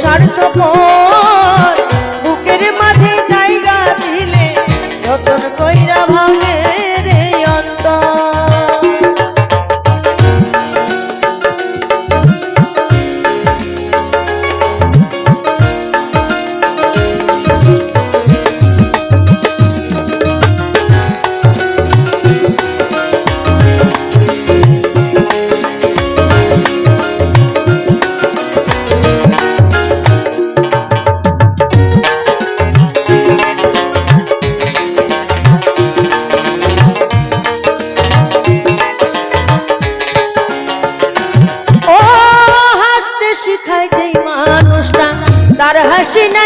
স্বর্গ 주시는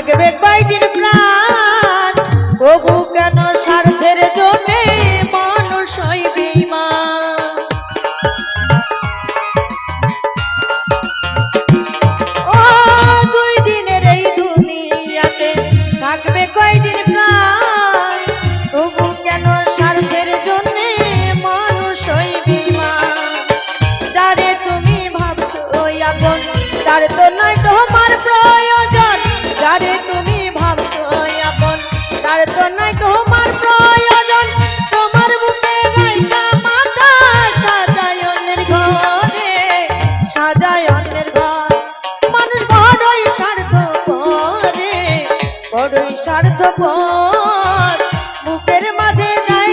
থাকবে কয়দিন প্রাণ? কবু কেন সার স্বার্থপর বুকের মাঝে যায়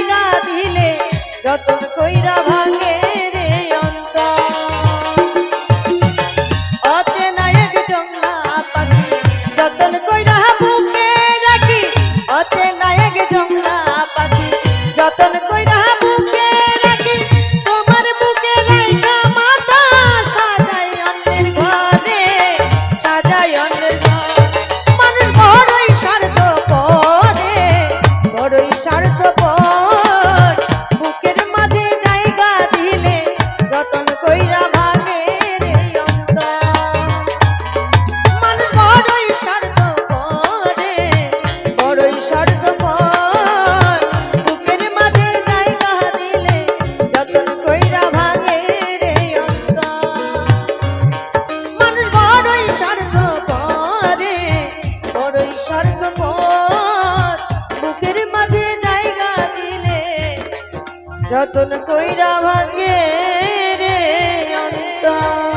যতন কইরা ভাঙে রে অন্তর।